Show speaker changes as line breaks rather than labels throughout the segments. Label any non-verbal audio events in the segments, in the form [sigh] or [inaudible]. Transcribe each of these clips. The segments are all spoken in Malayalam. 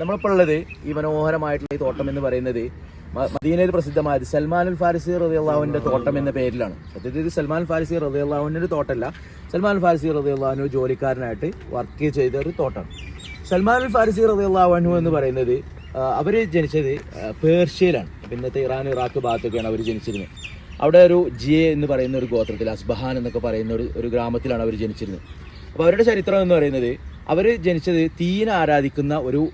നമ്മളിപ്പോൾ ഉള്ളത് ഈ മനോഹരമായിട്ടുള്ള ഈ തോട്ടം എന്ന് പറയുന്നത് മദീനയിൽ പ്രസിദ്ധമായത് സൽമാൻ അൽ ഫാരിസി റതിയുള്ളാഹുവിന്റെ തോട്ടം എന്ന പേരിലാണ്. സത്യത്തിൽ സൽമാൻ ഫാരിസി റതിയുള്ളാഹുവിന്റെ ഒരു തോട്ടമല്ല സൽമാൻ ഫാരിസി റതിയുള്ളാഹു ജോലിക്കാരനായിട്ട് വർക്ക് ചെയ്ത ഒരു തോട്ടമാണ് സൽമാൻ അൽ ഫാരിസി റതിയുള്ളാഹുനു എന്ന് പറയുന്നത് അവർ ജനിച്ചത് പേർഷ്യയിലാണ്. പിന്നത്തെ ഇറാൻ ഇറാഖ് ഭാഗത്തൊക്കെയാണ് അവർ ജനിച്ചിരുന്നത്. അവിടെ ഒരു ജിയെ എന്ന് പറയുന്ന ഒരു ഗോത്രത്തിൽ അസ്ബഹാൻ എന്നൊക്കെ പറയുന്ന ഒരു ഒരു ഗ്രാമത്തിലാണ് അവർ ജനിച്ചിരുന്നത്. അപ്പോൾ അവരുടെ ചരിത്രം എന്ന് പറയുന്നത് അവർ ജനിച്ചത് തീനെ ആരാധിക്കുന്ന ഒരു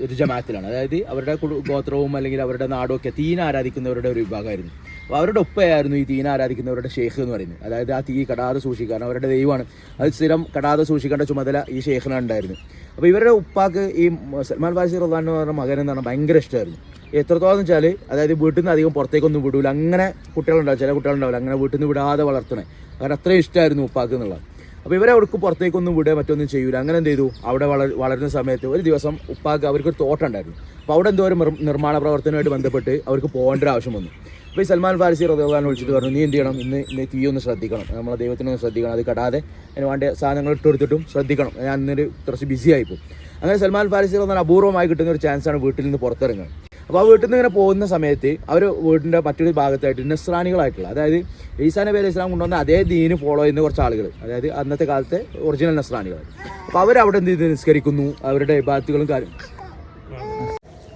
ഒരു ജമാത്തിലാണ് അതായത് അവരുടെ ഗോത്രവും അല്ലെങ്കിൽ അവരുടെ നാടും ഒക്കെ തീനെ ആരാധിക്കുന്നവരുടെ ഒരു വിഭാഗമായിരുന്നു. അപ്പോൾ അവരുടെ ഒപ്പയായിരുന്നു ഈ തീനെ ആരാധിക്കുന്നവരുടെ ഷേഖ് എന്ന് പറയുന്നത്. അതായത് ആ തീ കടാതെ സൂക്ഷിക്കാൻ അവരുടെ ദൈവമാണ്. അത് സ്ഥിരം കടാതെ സൂക്ഷിക്കേണ്ട ചുമതല ഈ ഷേഖിനാണ് ഉണ്ടായിരുന്നു അപ്പോൾ ഇവരുടെ ഉപ്പാക്ക് ഈ സൽമാൻ ഫാസി റഹ്ലാൻ എന്ന് പറഞ്ഞ മകൻ എന്ന് പറഞ്ഞാൽ ഭയങ്കര ഇഷ്ടമായിരുന്നു. എത്രത്തോളം വെച്ചാൽ അതായത് വീട്ടിൽ നിന്ന് അധികം പുറത്തേക്കൊന്നും വിടൂല. അങ്ങനെ കുട്ടികളുണ്ടാവും. ചില കുട്ടികളുണ്ടാവില്ല. അങ്ങനെ വീട്ടിൽ നിന്ന് വിടാതെ വളർത്തണേ. കാരണം അത്രയും ഇഷ്ടമായിരുന്നു ഉപ്പാക്ക് എന്നുള്ളത്. അപ്പോൾ ഇവരെ അവർക്ക് പുറത്തേക്കൊന്നും വിടുക മറ്റൊന്നും ചെയ്യൂല. അങ്ങനെ എന്ത് ചെയ്തു? അവിടെ വളർ വളരുന്ന സമയത്ത് ഒരു ദിവസം ഉപ്പാക്ക് അവർക്ക് ഒരു തോട്ടം ഉണ്ടായിരുന്നു. അപ്പോൾ അവിടെ എന്തോ ഒരു നിർമ്മാണ പ്രവർത്തനമായിട്ട് ബന്ധപ്പെട്ട് അവർക്ക് പോകേണ്ട ഒരു ആവശ്യം വന്നു. അപ്പോൾ ഈ സൽമാൻ ഫാരിസി റദ്ദാൻ വിളിച്ചിട്ട് പറഞ്ഞു നീ എന്ത് ചെയ്യണം? ഇന്ന് ഇന്ന് തീ ഒന്ന് ശ്രദ്ധിക്കണം. നമ്മളെ ദൈവത്തിനൊന്ന് ശ്രദ്ധിക്കണം. അത് കടാതെ അതിന് വേണ്ട സാധനങ്ങൾ ഇട്ട് കൊടുത്തിട്ടും ശ്രദ്ധിക്കണം. ഞാൻ ഇന്നൊരു കുറച്ച് ബിസി ആയിപ്പോൾ അങ്ങനെ സൽമാൻ ഫാരിസി റദ്ദാൻ അപൂർവമായി കിട്ടുന്ന ഒരു ചാൻസാണ് വീട്ടിൽ നിന്ന് പുറത്തിറങ്ങുക. അപ്പോൾ ആ വീട്ടിൽ നിന്ന് ഇങ്ങനെ പോകുന്ന സമയത്ത് അവർ വീടിന്റെ മറ്റൊരു ഭാഗത്തായിട്ട് നസ്രാനികളായിട്ടുള്ള അതായത് ഈസാ നബി അലൈഹി ഇസ്ലാം കൊണ്ടുവന്ന അതേ ദീന് ഫോളോ ചെയ്യുന്ന കുറച്ച് ആളുകൾ അതായത് അന്നത്തെ കാലത്തെ ഒറിജിനൽ നസ്രാനികൾ അപ്പോൾ അവർ അവിടെ എന്ത് ചെയ്ത്? നിസ്കരിക്കുന്നു. അവരുടെ ബാത്തുകളും കാര്യം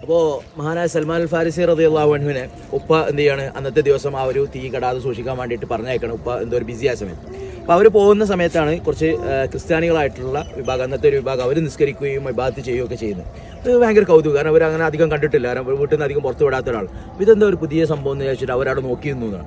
അപ്പോൾ മഹാനായ സൽമാൻ ഫാരിസി അള്ളാഹുവിനെ ഉപ്പ എന്ത് ചെയ്യാണ്? അന്നത്തെ ദിവസം ആ ഒരു തീ കടാതെ സൂക്ഷിക്കാൻ വേണ്ടിയിട്ട് പറഞ്ഞേക്കണം ഉപ്പ എന്തോ ഒരു ബിസി ആ സമയത്ത്. അപ്പോൾ അവർ പോകുന്ന സമയത്താണ് കുറച്ച് ക്രിസ്ത്യാനികളായിട്ടുള്ള വിഭാഗം അന്നത്തെ ഒരു വിഭാഗം അവർ നിസ്കരിക്കുകയും വിഭാഗത്ത് ചെയ്യുകയും ഒക്കെ ചെയ്യുന്നത്. അത് ഭയങ്കര കൗതുകം. കാരണം അവർ അങ്ങനെ അധികം കണ്ടിട്ടില്ല. കാരണം വീട്ടിൽ നിന്ന് അധികം പുറത്ത് വിടാത്ത ഒരാൾ ഇതെന്താ ഒരു പുതിയ സംഭവം എന്ന് വിചാരിച്ചിട്ട് അവരവിടെ നോക്കി നിന്നു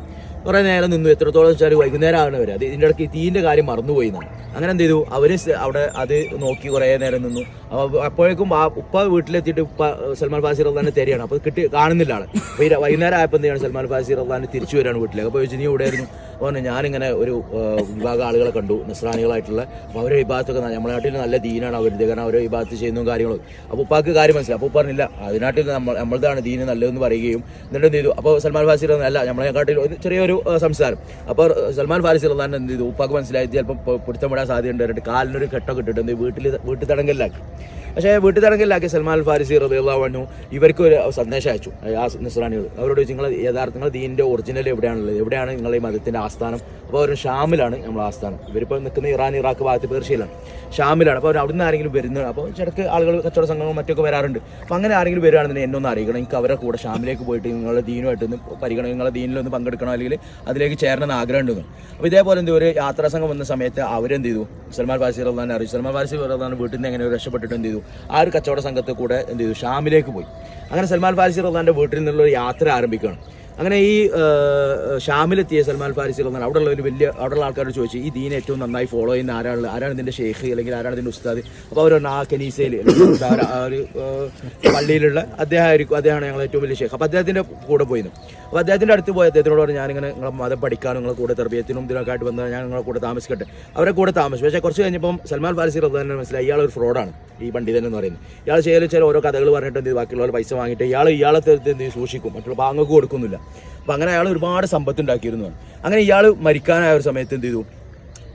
കുറേ നേരം നിന്നു. എത്രത്തോളം വെച്ചാൽ വൈകുന്നേരം ആണ് വരെ അത് ഇതിന്റെ ഇടയ്ക്ക് തീന്റെ കാര്യം മറന്നുപോയി എന്നാണ്. അങ്ങനെ എന്ത് ചെയ്തു? അവർ അവിടെ അത് നോക്കി കുറേ നേരം നിന്നു. അപ്പോൾ അപ്പോഴേക്കും ആ ഉപ്പ വീട്ടിലെത്തിയിട്ട് ഉപ്പ സൽമാൻ ഫാസി റഹ്ലാനെ തെരയാണ് അപ്പോൾ കിട്ടി കാണുന്നില്ല ആണ് അപ്പോൾ വൈകുന്നേരം ആയപ്പോൾ എന്ത് ചെയ്യണം? സൽമാൻ ഫാസി റഹ്ലാനെ തിരിച്ചു വരികയാണ് വീട്ടിലേക്ക്. അപ്പോൾ ചോദിച്ചു നീ എവിടെയായിരുന്നു? അപ്പോൾ പറഞ്ഞു ഞാനിങ്ങനെ ഒരു വിഭാഗ ആളുകളെ കണ്ടു. നിസ്രാണികളായിട്ടുള്ള. അപ്പോൾ അവരെ വിഭാഗത്തൊക്കെ നമ്മുടെ നാട്ടിൽ നല്ല ദീനാണ് അവരുടെ കാരണം അവരെ വിഭാഗത്ത് ചെയ്യുന്നതും കാര്യങ്ങളും. അപ്പോൾ ഉപ്പാക്ക് കാര്യം മനസ്സിലായി. അപ്പോൾ പറഞ്ഞില്ല അതിനാട്ടിൽ നമ്മൾ നമ്മളതാണ് ദീന് നല്ലതെന്ന് പറയുകയും. എന്നിട്ട് എന്ത് ചെയ്തു? അപ്പോൾ സൽമാൻ ഫാസി റഹ്ലാൻ അല്ല നമ്മളെക്കാട്ടിൽ ചെറിയൊരു ആ, സംസാരം. അപ്പോൾ സൽമാൻ ഫാരിസ് റഹ്ലാൻ എന്ത് ചെയ്തു? ഉപ്പാക്ക് മനസ്സിലായി ചിലപ്പോൾ പിടുത്തം വിടാൻ സാധ്യതയുണ്ട്. കാലിനൊരു കെട്ടൊക്കെ ഇട്ടിട്ടുണ്ട്? വീട്ടിൽ വീട്ടിൽ തടങ്കലിലാക്കി. പക്ഷേ വീട്ടിൽ തടങ്കലിലാക്കി സൽമാൻ ഫാരിസി റബിള്ളാഹു ഇവർക്ക് ഒരു സന്ദേശം അയച്ചു. ആ നിസ്രാണികൾ അവരോട് നിങ്ങൾ യഥാർത്ഥ നിങ്ങൾ ദീനിന്റെ ഒറിജിനൽ എവിടെയാണുള്ളത്? എവിടെയാണ് നിങ്ങൾ ഈ മതത്തിന്റെ ആസ്ഥാനം? അപ്പോൾ അവർ ഷാമിലാണ് നമ്മൾ ആസ്ഥാനം. ഇവരിപ്പോൾ നിൽക്കുന്ന ഇറാൻ ഇറാഖ് ഭാഗത്ത് പേർഷ്യയിലാണ്. ഷാമിലാണ്. അപ്പോൾ അവർ അവിടുന്ന് ആരെങ്കിലും വരുന്നത് അപ്പോൾ ചിലക്ക് ആളുകൾ കച്ചവട സംഘങ്ങളും മറ്റൊക്കെ വരാറുണ്ട്. അപ്പോൾ അങ്ങനെ ആരെങ്കിലും വരികയാണെന്നുണ്ടെങ്കിൽ എന്നെ ഒന്ന് അറിയിക്കണം. എനിക്ക് അവരുടെ കൂടെ ഷാമിലേക്ക് പോയിട്ട് നിങ്ങളുടെ ദീനുമായിട്ട് ഒന്ന് പരിഗണന നിങ്ങളുടെ ദീനിലൊന്ന് പങ്കെടുക്കണം അല്ലെങ്കിൽ അതിലേക്ക് ചേരണമെന്ന് ആഗ്രഹം ഉണ്ടെന്ന് അപ്പോൾ ഇതേപോലെ എന്തോ ഒരു യാത്രാ സംഘം വന്ന സമയത്ത് അവരെന്ത് ചെയ്തു? സൽമാൻ ഫാസി റഹ്ലാൻ അറിയിച്ചു. സൽമാൻ ഫാസി റഹ്ലാൻ വീട്ടിൽ നിന്ന് എങ്ങനെ രക്ഷപ്പെട്ടിട്ട് എന്ത് ചെയ്തു? ആ ഒരു കച്ചവട സംഘത്തിൽ കൂടെ എന്ത് ചെയ്തു? ഷാമിലേക്ക് പോയി. അങ്ങനെ സൽമാൻ ഫാരിസി റഹ്ലാന്റെ വീട്ടിൽ നിന്നുള്ള യാത്ര ആരംഭിക്കുകയാണ്. അങ്ങനെ ഈ ഷാമിലെത്തിയ സൽമാൻ ഫാരിസിൽ വന്നാൽ അവിടെയുള്ള ഒരു വലിയ അവിടെയുള്ള ആൾക്കാരോട് ചോദിച്ചു ഈ ദീൻ ഏറ്റവും നന്നായി ഫോളോ ചെയ്യുന്ന ആരാണ്? ആരാണ് ഇതിന്റെ ഷെയ്ഖ് അല്ലെങ്കിൽ ആരാണ് ഇതിന്റെ ഉസ്താദ്? അപ്പോൾ അവർ ആ കനീസയിൽ ഒരു- പള്ളിയിലുള്ള അദ്ദേഹം ആയിരിക്കും അദ്ദേഹമാണ് ഞങ്ങൾ ഏറ്റവും വലിയ ഷെയ്ഖ്. അപ്പോൾ അദ്ദേഹത്തിന്റെ കൂടെ പോയിരുന്നു അപ്പോൾ അദ്ദേഹത്തിന്റെ അടുത്ത് പോയി അദ്ദേഹത്തിനോട് പറഞ്ഞു ഞാനിങ്ങനെ നിങ്ങളെ മതം പഠിക്കാനും നിങ്ങളെ കൂടെ തെർബിയത്തിനും ഇതിനൊക്കെ ആയിട്ട് വന്നാൽ ഞാൻ നിങ്ങളെ കൂടെ താമസിക്കട്ടെ. അവരെ കൂടെ താമസിച്ചു. പക്ഷേ കുറച്ച് കഴിഞ്ഞപ്പം സൽമാൻ ഫാരിസി തന്നെ മനസ്സിലായി ഇയാൾ ഒരു ഫ്രോഡാണ് ഈ പണ്ഡിതൻ എന്ന് പറയുന്നത്. ഇയാൾ ചെയ്യൽ ചില ഓരോ കഥകൾ പറഞ്ഞിട്ട് എന്ത് ബാക്കിയുള്ളവർ പൈസ വാങ്ങിയിട്ട് ഇയാൾ ഇയാളെ തീർത്ത് എന്ത് സൂക്ഷിക്കും മറ്റുള്ള പാങ്ങൾക്ക് കൊടുക്കുന്നില്ല. അപ്പം അങ്ങനെ അയാൾ ഒരുപാട് സമ്പത്ത് ഉണ്ടാക്കിയിരുന്നു. അങ്ങനെ ഇയാൾ മരിക്കാനായ ഒരു സമയത്ത് എന്ത് ചെയ്തു?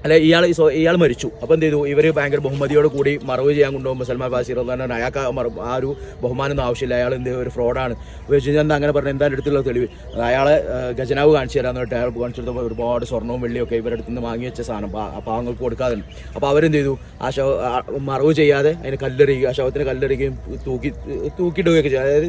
അല്ല ഇയാൾ ഇയാൾ മരിച്ചു. അപ്പോൾ എന്ത് ചെയ്തു? ഇവർ ഭയങ്കര ബഹുമതിയോട് കൂടി മറവ് ചെയ്യാൻ കൊണ്ടുപോകുമ്പോൾ സൽമാൻ ഫാസി റഹ്ലാൻ അയാൾക്ക് ആ ഒരു ബഹുമാനമൊന്നും ആവശ്യമില്ല. അയാൾ എന്ത് ഒരു ഫ്രോഡാണ് എന്താ അങ്ങനെ പറഞ്ഞു എന്താ അടുത്തുള്ള തെളിവ്? അയാളെ ഖജനാവ് കാണിച്ചു തരാമെന്ന് പറഞ്ഞിട്ട് അയാൾ കാണിച്ചു കൊടുത്തപ്പോൾ ഒരുപാട് സ്വർണവും വെള്ളിയൊക്കെ ഇവരടുത്ത് നിന്ന് വാങ്ങി വെച്ച സാധനം. പാവങ്ങൾക്ക് കൊടുക്കാതെ. അപ്പോൾ അവരെന്ത് ചെയ്തു? ആ ശവ മറവ് ചെയ്യാതെ അതിന് കല്ലെറിയുക ശവത്തിന് കല്ലെറിയുകയും തൂക്കി തൂക്കിയിടുകയൊക്കെ ചെയ്തു. അതായത്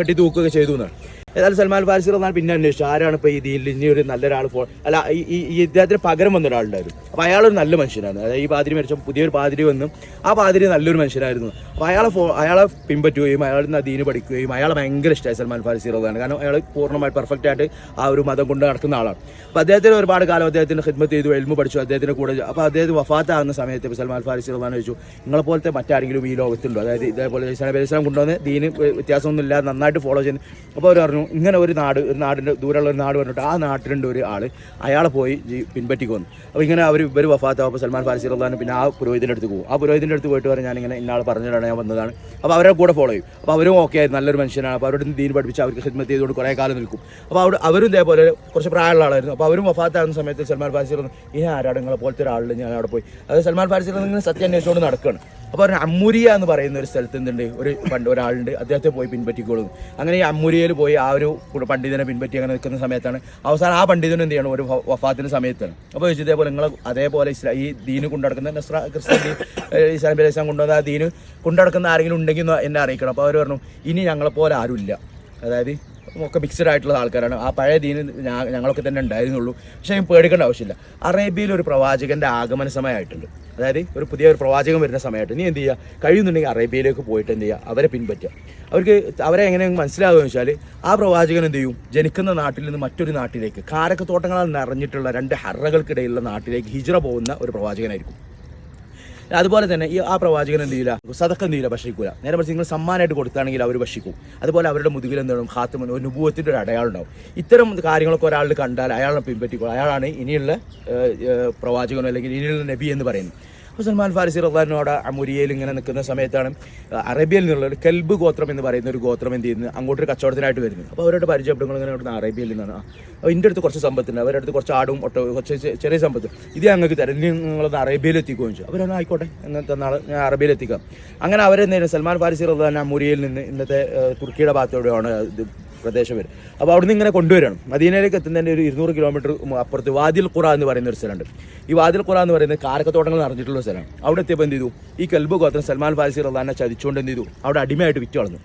കെട്ടി തൂക്കുകയൊക്കെ ചെയ്തു എന്നാണ് ഏതായാലും സൽമാൻ ഫാരിസ് എന്നാൽ പിന്നെ അന്വേഷിച്ചു. ആരാണ് ഇപ്പോൾ ഈ ദീനിൽ ഇനി ഒരു നല്ലൊരാൾ ഫോ അല്ല ഈ ഇദ്ദേഹത്തിന് പകരം വന്ന ഒരാളുണ്ടായിരുന്നു. അപ്പോൾ ഒരു നല്ല മനുഷ്യനാണ്. അതായത് ഈ പാതിരി മരിച്ച പുതിയൊരു പാതിരി വന്നു. ആ പാതിരി നല്ലൊരു മനുഷ്യനായിരുന്നു. അപ്പോൾ അയാളെ ഫോ അയാളെ പിൻപറ്റുകയും അയാൾ നിന്ന് ദീന് പഠിക്കുകയും അയാളെ ഭയങ്കര ഇഷ്ടമായി സൽമാൻ ഫാരിസ് റഹ്മാൻ കാരണം അയാൾ പൂർണമായി പെർഫെക്റ്റ് ആയിട്ട് ആ ഒരു മതം കൊണ്ട് നടക്കുന്ന ആളാണ്. അപ്പോൾ അദ്ദേഹത്തിന് ഒരുപാട് കാലം അദ്ദേഹത്തിന് ഹിദ്മത്ത് ചെയ്തു എൽമു പഠിച്ചു അദ്ദേഹത്തിന് കൂടെ അപ്പോൾ അദ്ദേഹം വഫാത്താകുന്ന സമയത്ത് സൽമാൻ ഫാരിസ് റഹ്മാൻ ചോദിച്ചു നിങ്ങളെ പോലത്തെ മറ്റാരെങ്കിലും ഈ ലോകത്തുണ്ടോ? അതായത് ഇതേപോലെ ഇസ്ലാം ഇസ്ലാം കൊണ്ടുവന്ന് ദീന് വ്യത്യാസമൊന്നുമില്ല നന്നായിട്ട് ഫോളോ ചെയ്യുന്നു അപ്പോൾ അവർ പറഞ്ഞു ഇങ്ങനെ ഒരു നാട് ഒരു നാടിന്റെ ദൂരമുള്ള ഒരു നാട് പറഞ്ഞിട്ട് ആ നാട്ടിലുണ്ട് ഒരു ആൾ അയാളെ പോയി പിൻപറ്റിക്ക് വന്നു. അപ്പോൾ ഇങ്ങനെ അവർ ഇവർ വഫാത്താവപ്പോൾ സൽമാൻ ഫാരിസി റഹ്ലാൻ പിന്നെ ആ പുരോഹിതിന്റെ അടുത്ത് പോകും. ആ പുരോഹിതിന്റെ അടുത്ത് പോയിട്ട് പറഞ്ഞാൽ ഞാനിങ്ങനെ ഇന്നാൾ പറഞ്ഞിട്ടാണ് ഞാൻ വന്നതാണ്. അപ്പോൾ അവരെ കൂടെ ഫോളോ ചെയ്യും. അപ്പോൾ അവരും ഓക്കെ ആയിരുന്നു നല്ലൊരു മനുഷ്യനാണ്. അപ്പോൾ അവരുടെ ദീൻ പഠിപ്പിച്ച് അവർക്ക് ഹിദ്മത്ത് ചെയ്തുകൊണ്ട് കുറേ കാലം നിൽക്കും. അപ്പോൾ അവിടെ അവരും ഇതേപോലെ കുറച്ച് പ്രായമുള്ള ആളായിരുന്നു. അപ്പോൾ അവരും വഫാത്താകുന്ന സമയത്ത് സൽമാൻ ഫാരിസി പറഞ്ഞു ഈ നിങ്ങളെ പോലത്തെ ഒരാളിൽ ഞാൻ അവിടെ പോയി. അത് സൽമാൻ ഫാരിസി ഇങ്ങനെ സത്യം അന്വേഷിച്ചുകൊണ്ട് നടക്കുകയാണ് അപ്പോൾ ഒരു അമ്മുരിയ എന്ന് പറയുന്ന ഒരു സ്ഥലത്ത് എന്തുണ്ട്? ഒരു പണ്ട് ഒരാളുണ്ട്. അദ്ദേഹത്തെ പോയി പിൻപറ്റിക്കോളും അങ്ങനെ ഈ അമ്മുരിയയിൽ പോയി ആ ഒരു പണ്ഡിതനെ പിൻപറ്റി അങ്ങനെ നിൽക്കുന്ന സമയത്താണ്. അവസാനം ആ പണ്ഡിതനും എന്ത് ചെയ്യണം? ഒരു വഫാത്തിന്റെ സമയത്ത് സമയത്താണ്. അപ്പോൾ ചോദിച്ചു ഇതേപോലെ നിങ്ങൾ അതേപോലെ ഇസ്ലാ ഈ ദീന് കൊണ്ടടക്കുന്ന നസ്ര ക്രിസ്ത്യൻ ഇസ്ലാം പ്രദേശം കൊണ്ടുവന്ന ആ ദീന് കൊണ്ടുനടക്കുന്ന ആരെങ്കിലും ഉണ്ടെങ്കിൽ എന്നെ അറിയിക്കണം. അപ്പോൾ അവർ പറഞ്ഞു ഇനി ഞങ്ങളെപ്പോലെ ആരുമില്ല. അതായത് ഒക്കെ മിക്സഡ് ആയിട്ടുള്ള ആൾക്കാരാണ്. ആ പഴയ ദീന് ഞങ്ങളൊക്കെ തന്നെ ഉണ്ടായിരുന്നുള്ളൂ. പക്ഷേ അതിന് പേടിക്കേണ്ട ആവശ്യമില്ല. അറേബ്യയിൽ ഒരു പ്രവാചകന്റെ ആഗമന സമയമായിട്ടുണ്ട്. അതായത് ഒരു പുതിയ ഒരു പ്രവാചകൻ വരുന്ന സമയമായിട്ട്. നീ എന്ത് ചെയ്യുക? കഴിയുന്നുണ്ടെങ്കിൽ അറേബ്യയിലേക്ക് പോയിട്ട് എന്ത് ചെയ്യുക? അവരെ പിൻപറ്റുക. അവർക്ക് അവരെ എങ്ങനെ മനസ്സിലാകുമെന്ന് വെച്ചാൽ ആ പ്രവാചകൻ എന്ത് ചെയ്യും? ജനിക്കുന്ന നാട്ടിൽ നിന്ന് മറ്റൊരു നാട്ടിലേക്ക് കാരക്ക തോട്ടങ്ങളാൽ നിറഞ്ഞിട്ടുള്ള രണ്ട് ഹറകൾക്കിടയിലുള്ള നാട്ടിലേക്ക് ഹിജ്റ പോകുന്ന ഒരു പ്രവാചകനായിരിക്കും. അതുപോലെ തന്നെ ഈ ആ പ്രവാചകൻ എന്ത് ചെയ്യില്ല സതക്കം എന്ത് ചെയ്യില്ല ഭക്ഷിക്കൂല. നേരെ മറിച്ച് നിങ്ങൾ സമ്മാനമായിട്ട് കൊടുത്താണെങ്കിൽ അവർ ഭക്ഷിക്കും. അതുപോലെ അവരുടെ മുതുകിൽ എന്താണ്? ഹാത്തുമൻ ഒരു നുഭവത്തിന്റെ ഒരു അടയാളം ഉണ്ടാവും. ഇത്തരം കാര്യങ്ങളൊക്കെ ഒരാൾ കണ്ടാൽ അയാളെ പിൻപറ്റിക്കും അയാളാണ് ഇനിയുള്ള പ്രവാചകനോ അല്ലെങ്കിൽ ഇനിയുള്ള നബി എന്ന് പറയുന്നത്. അപ്പോൾ സൽമാൻ ഫാരിസി റഹ്ലാനോട് അമുരിയയിൽ ഇങ്ങനെ നിൽക്കുന്ന സമയത്താണ് അറേബ്യയിൽ നിന്നുള്ള ഒരു കെൽബ് ഗോത്രം എന്ന് പറയുന്ന ഒരു ഗോത്രം എന്ത് അങ്ങോട്ട് ഒരു കച്ചവടത്തിനായിട്ട് വരുന്നു. അപ്പോൾ അവരുടെ പരിചയപ്പെടുമ്പോൾ ഇങ്ങനെ അവിടുന്ന് അറേബ്യയിൽ നിന്നാണ്. അപ്പോൾ എന്റെ അടുത്ത് കുറച്ച് സമ്പത്തുണ്ട്. അവരുടെ അടുത്ത് കുറച്ച് ആടും ഒട്ടോ കുറച്ച് ചെറിയ സമ്പത്ത്. ഇത് ഞങ്ങൾക്ക് തരാം. നിങ്ങളൊന്ന് അറേബ്യയിൽ എത്തിക്കുകയും ചെയ്യും. അവരൊന്നും ആയിക്കോട്ടെ. എന്നത്തെ നാൾ ഞാൻ അറേബ്യയിൽ എത്തിക്കാം. അങ്ങനെ അവരെന്തായിരുന്നു സൽമാൻ ഫാരിസി റഹ്ലാൻ അമുരിയയിൽ നിന്ന് ഇന്നത്തെ തുർക്കിയുടെ ഭാഗത്തോടെയാണ് പ്രദേശം വരും. അപ്പോൾ അവിടുന്ന് ഇങ്ങനെ കൊണ്ടുവരണം. മദീനയിലേക്ക് എത്തുന്നതിന്റെ ഒരു ഇരുന്നൂറ് കിലോമീറ്റർ അപ്പുറത്ത് വാദിൽ ഖുറ എന്ന് പറയുന്ന ഒരു സ്ഥലമുണ്ട്. ഈ വാദിൽ ഖുറ എന്ന് പറയുന്നത് കാരക്കത്തോട്ടങ്ങൾ നിറഞ്ഞിട്ടുള്ള സ്ഥലമാണ്. അവിടെ എത്തിയപ്പോൾ എന്ത് ചെയ്തു? ഈ കൽബ് ഗോത്രം സൽമാൻ ഫാസി റഹ്ലാനെ ചതിച്ചുകൊണ്ട് എന്ത് ചെയ്തു? അവിടെ അടിമയായിട്ട് വിറ്റ് വളർന്നു.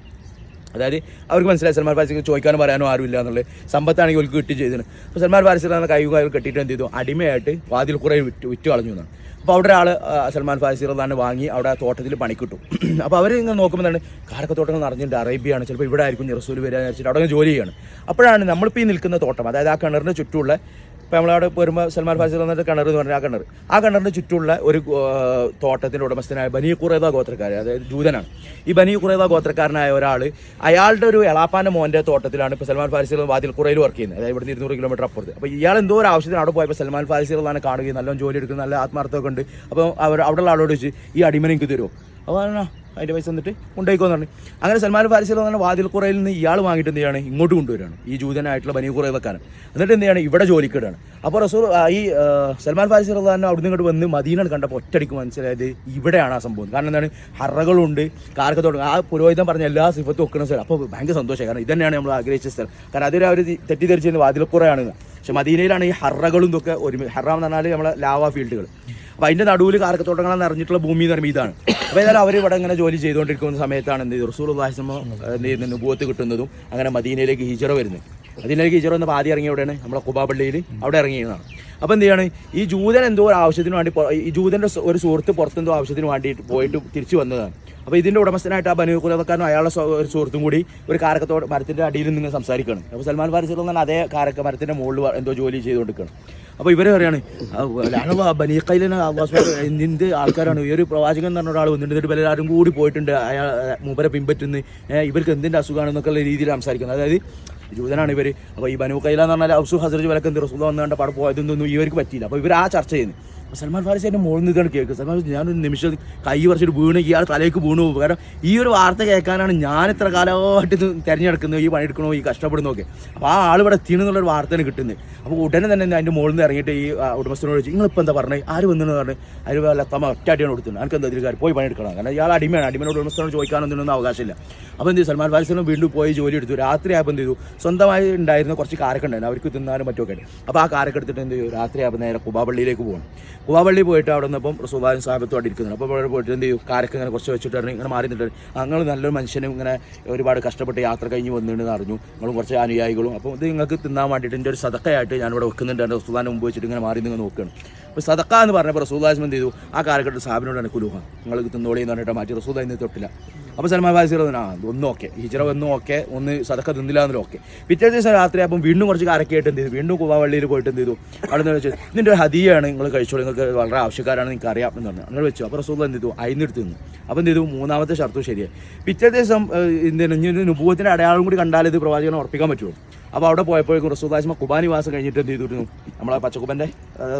അതായത് അവർക്ക് മനസ്സിലായി സൽമാൻ ഫാരിസിക്ക് ചോദിക്കാനും പറയാനോ ആരുമില്ല എന്നുള്ളത് സമ്പത്താണെങ്കിൽ അവർക്ക് കിട്ടി ചെയ്തിട്ടുണ്ട് അപ്പോൾ സൽമാൻ ഫാരിസി നിന്ന് കൈയും കെട്ടിയിട്ട് എന്ത് ചെയ്തു? അടിമയായിട്ട് വാതിൽ കുറേ വിറ്റ് വിറ്റ് കളഞ്ഞു എന്നാണ്. അപ്പോൾ അവിടെ ഒരാൾ സൽമാൻ ഫാസിർ തന്നെ വാങ്ങി അവിടെ തോട്ടത്തിൽ പണിക്കിട്ടു. [clears throat] അപ്പോൾ അവർ ഇങ്ങനെ നോക്കുമ്പോൾ എന്താണ് കാരക്കത്തോട്ടങ്ങൾ നിറഞ്ഞിട്ടുണ്ട് അറേബ്യയാണ് ചിലപ്പോൾ ഇവിടെ ആയിരിക്കും റസൂൽ വരിക വെച്ചിട്ട് അവിടെ ജോലി ചെയ്യാണ് അപ്പോഴാണ് നമ്മളിപ്പോൾ ഈ നിൽക്കുന്ന തോട്ടം അതായത് ആ കിണറിന് ചുറ്റുമുള്ള ഇപ്പോൾ നമ്മളവിടെ വരുമ്പോൾ സൽമാൻ ഫാസിൽ വന്നിട്ട് കിണർ എന്ന് പറഞ്ഞാൽ ആ കിണർ. ആ കിണറിന് ചുറ്റുമുള്ള ഒരു തോട്ടത്തിന്റെ ഉടമസ്ഥനായ ബനി കുറേത ഗോത്രക്കാർ അതായത് ജൂതനാണ് ഈ ബനി കുറേത ഗോത്രക്കാരനായ ഒരാൾ അയാളുടെ ഒരു എളാപ്പാന്റെ മോന്റെ തോട്ടത്തിലാണ് ഇപ്പോൾ സൽമാൻ ഫാസിൽ വാതിൽ കുറയിൽ വർക്ക് ചെയ്യുന്നത്. അതായത് ഇവിടുന്ന് ഇരുന്നൂറ് കിലോമീറ്റർ അപ്പുറത്ത്. അപ്പോൾ ഇയാൾ എന്തോ ഒരു ആവശ്യത്തിന് അവിടെ പോയപ്പോൾ സൽമാൻ ഫാസിലാണ് കാണുകയും നല്ലോണം ജോലി എടുക്കുന്ന നല്ല ആത്മാർത്ഥമൊക്കെ ഉണ്ട്. അപ്പോൾ അവർ അവിടെയുള്ള ആളോട് ചോദിച്ചു ഈ അടിമനെ എനിക്ക് തരുമോ അപ്പോൾ അതിന്റെ പൈസ എന്നിട്ട് കൊണ്ടുപോയിക്കോന്ന് പറഞ്ഞു. അങ്ങനെ സൽമാൻ ഫാരിസിൽ പറഞ്ഞ വാതിൽ കുറയിൽ നിന്ന് ഇയാൾ വാങ്ങിയിട്ട് എന്ത് ചെയ്യാണ്? ഇങ്ങോട്ട് കൊണ്ടുവരികയാണ്. ഈ ജൂതനായിട്ടുള്ള ബനി വെക്കാൻ എന്നിട്ട് എന്ത് ഇവിടെ ജോലിക്കിടാണ് അപ്പോൾ റസൂൽ ഈ സൽമാൻ ഫാരിസി റഹ്ലാൻ അവിടെ ഇങ്ങോട്ട് വന്ന് മദീന കണ്ടപ്പോൾ ഒറ്റടിക്ക് മനസ്സിലായത് ഇവിടെയാണ് ആ സംഭവം. കാരണം എന്താണ്? ഹറകളുണ്ട് കാർക്കത്തോട് ആ പുരോഹിതം പറഞ്ഞ എല്ലാ സിഫത്തും ഒക്കുന്ന സ്ഥലം. അപ്പോൾ ഭയങ്കര സന്തോഷമായി. കാരണം ഇതന്നെയാണ് നമ്മൾ ആഗ്രഹിച്ച സ്ഥലം. കാരണം അതിൽ അവർ തെറ്റിദ്ധരിച്ചിരുന്നത് കുറയാണ്. പക്ഷെ മദീനയിലാണ് ഈ ഹറകളും ഇതൊക്കെ ഒരു ഹറാം എന്ന് പറഞ്ഞാൽ നമ്മളെ ലാവ ഫീൽഡുകൾ അപ്പോൾ അതിന്റെ നടുവിൽ കാർക്കത്തോട്ടങ്ങൾ നിറഞ്ഞിട്ടുള്ള ഭൂമി എന്ന് പറയുമ്പോൾ ഇതാണ്. അപ്പോൾ ഏതായാലും അവർ ഇവിടെ ഇങ്ങനെ ജോലി ചെയ്തുകൊണ്ടിരിക്കുന്ന സമയത്താണ് എന്ത് റസൂൾ ഉദാഹരണം എന്ത് ചെയ്യുന്നത് നുബൂത്ത് കിട്ടുന്നതും അങ്ങനെ മദീനയിലേക്ക് ഹിജറ വരുന്നത്. മദീനയിലേക്ക് ഹിജറ എന്ന് പാതി ഇറങ്ങി എവിടെയാണ്? നമ്മളെ കുബാപള്ളിയിൽ അവിടെ ഇറങ്ങിയതാണ്. അപ്പോൾ എന്ത് ചെയ്യാണ്? ഈ ജൂതൻ എന്തോ ഒരു ആവശ്യത്തിന് വേണ്ടി ഈ ജൂതന്റെ ഒരു സുഹൃത്ത് പുറത്തെന്തോ ആവശ്യത്തിന് വേണ്ടിയിട്ട് പോയിട്ട് തിരിച്ചു വന്നതാണ്. അപ്പോൾ ഇതിന്റെ ഉടമസ്ഥനായിട്ട് ആ ബനു കുലവക്കാരനും അയാളുടെ ഒരു സുഹൃത്തും കൂടി ഒരു കാരക്കത്തോട് മരത്തിന്റെ അടിയിൽ നിന്ന് സംസാരിക്കുകയാണ് അപ്പോൾ സൽമാൻ ഫാരിസിൽ നിന്ന് അതേ കാരക്ക മരത്തിന്റെ മുകളിൽ എന്തോ ജോലി ചെയ്തുകൊണ്ടിരിക്കുകയാണ്. അപ്പോൾ ഇവരെ പറയാണ് ബനീക്കയിലിന് എന്ത് ആൾക്കാരാണ്. ഈ ഒരു പ്രവാചകൻ എന്ന് പറഞ്ഞ ഒരാൾ വന്നിട്ട് പലരാരും പലരും കൂടി പോയിട്ടുണ്ട്. അയാൾ മൂപ്പരെ പിൻപറ്റുന്നു. ഇവർക്ക് എന്തിന്റെ അസുഖമാണെന്നൊക്കെയുള്ള രീതിയിൽ സംസാരിക്കുന്നത്. അതായത് ജൂതനാണ് ഇവർ അപ്പോൾ ഈ ബനു കൈല എന്ന് പറഞ്ഞാൽ അബ്സു ഹസറജ് വലക്കെന്ത് റസൂല വന്നുകൊണ്ട് അവിടെ പോയതൊന്നും ഇവർക്ക് പറ്റിയില്ല. അപ്പോൾ ഇവർ ആ ചർച്ച ചെയ്യുന്നു. സൽമാൻ ഫാരിസ് എന്റെ മുകളിൽ നിന്നാണ് കേൾക്കുക സൽമാൻ ഫാരിസ് ഞാനൊരു നിമിഷം കൈ പറിച്ചിട്ട് വീണ് ഇയാൾ തലേക്ക് വീണു പോകും. കാരണം ഈ ഒരു വാർത്ത കേൾക്കാനാണ് ഞാൻ ഇത്ര കാലമായിട്ട് തിരഞ്ഞെടുക്കുന്നത് ഈ പണിയെടുക്കണോ ഈ കഷ്ടപ്പെടുന്നൊക്കെ അപ്പോൾ ആ ആൾ ഇവിടെ എത്തിയെന്നുള്ളൊരു വാർത്തയാണ് കിട്ടുന്നത്. അപ്പോൾ ഉടനെ തന്നെ അതിന്റെ മുകളിൽ നിന്ന് ഇറങ്ങിയിട്ട് ഈ ഉടമസ്ഥനോട് ചോദിച്ചു നിങ്ങളിപ്പോൾ എന്താ പറഞ്ഞത് ആര് വന്നെന്ന് പറഞ്ഞു? അതിൽ വല്ല തമ ഒറ്റയാട്ടിയാണ് കൊടുത്തത്. എനിക്ക് എന്താ ഇതിൽ പോയി പണിയെടുക്കണം. കാരണം ഇയാൾ അടിമയാണ്. അടിമയോട് ഉടമസ്ഥനോട് ചോദിക്കാനൊന്നും അവകാശമില്ല. അപ്പോൾ എന്ത് സൽമാൻ ഫാരിസിനും വീണ്ടും പോയി ജോലി എടുത്തു. രാത്രി ആയപ്പോൾ എന്ത് ചെയ്തു? സ്വന്തമായി ഉണ്ടായിരുന്ന കുറച്ച് കാരക്കുണ്ടായിരുന്നു അവർക്ക് തിന്നാനും മറ്റുമൊക്കെ അപ്പോൾ ആ കാരക്കെടുത്തിട്ട് എന്ത് ചെയ്തു? ആയപ്പോൾ നേരെ കുബാപള്ളിയിലേക്ക് പോകണം കുബാപള്ളി പോയിട്ട് അവിടെ നിന്നപ്പം സുബാൻ സാഹിബത്തോടെ ഇരിക്കുന്നു അപ്പോൾ അവിടെ പോയിട്ട് എന്ത് ചെയ്യും? കാരക്ക് ഇങ്ങനെ കുറച്ച് വെച്ചിട്ട് ഇങ്ങനെ മാറി നിന്നിട്ട് നിങ്ങൾ നല്ലൊരു മനുഷ്യനും ഇങ്ങനെ ഒരുപാട് കഷ്ടപ്പെട്ട് യാത്ര കഴിഞ്ഞ് വന്നിട്ടുണ്ടെന്ന് അറിഞ്ഞു. നിങ്ങളും കുറച്ച് അനുയായികളും. അപ്പോൾ ഇത് നിങ്ങൾക്ക് തിന്നാൻ വേണ്ടിയിട്ട് എന്റെ ഒരു സതക്കയായിട്ട് ഞാനിവിടെ വെക്കുന്നുണ്ട്. എന്റെ സുബാൻ മുമ്പ് വെച്ചിട്ട് ഇങ്ങനെ മാറി നിങ്ങൾ നോക്കുകയാണ്. അപ്പോൾ സതക്ക എന്ന് പറഞ്ഞപ്പോൾ റസൂദാസ് എന്ത് ചെയ്തു? ആ കാലഘട്ടത്തിൽ സാബിനോടാണ് കുലുഹ. നിങ്ങൾക്ക് തിന്നോളി എന്ന് പറഞ്ഞിട്ട് മാറ്റി. റസൂദ ഇന്ന് തൊട്ടില്ല. അപ്പോൾ സൽമാൻ ഫാസിർ ആ ഒന്നും ഓക്കെ. ഹിജറ ഒന്നും ഓക്കെ. ഒന്ന് സതക്ക തിന്നില്ല എന്നൊരു ഓക്കെ. പിറ്റേ ദിവസം രാത്രി അപ്പം വീണ്ടും കുറച്ച് കാരക്കായിട്ട് എന്ത് ചെയ്തു? വീണ്ടും കുവാവള്ളിയിൽ പോയിട്ട് എന്ത് ചെയ്തു? അവിടെ നിന്ന് വെച്ചു ഇതിന്റെ ഒരു നിങ്ങൾ കഴിച്ചോളൂ. നിങ്ങൾക്ക് വളരെ ആവശ്യക്കാരാണ്. നിങ്ങൾക്ക് അറിയാം എന്ന് പറഞ്ഞു. അങ്ങനെ വെച്ചു. അപ്പോൾ റസൂൾ എന്ത് ചെയ്തു? അതിനെടുത്ത് നിന്നു അപ്പോൾ എന്ത് ചെയ്തു? മൂന്നാമത്തെ ഷർത്തും ശരിയായി. പിറ്റേ ദിവസം എന്തിനു? ഇനി ഒരു നുപൂവത്തിന്റെ അടയാളം കൂടി കണ്ടാൽ ഇത് പ്രവാചകനെ ഉറപ്പിക്കാൻ പറ്റുമോ അപ്പോൾ അവിടെ പോയപ്പോഴേക്കും റസൂദാസ്മ കുബാനി വാസം കഴിഞ്ഞിട്ട് എന്ത് ചെയ്തിരുന്നു? നമ്മളെ പച്ചക്കുബന്റെ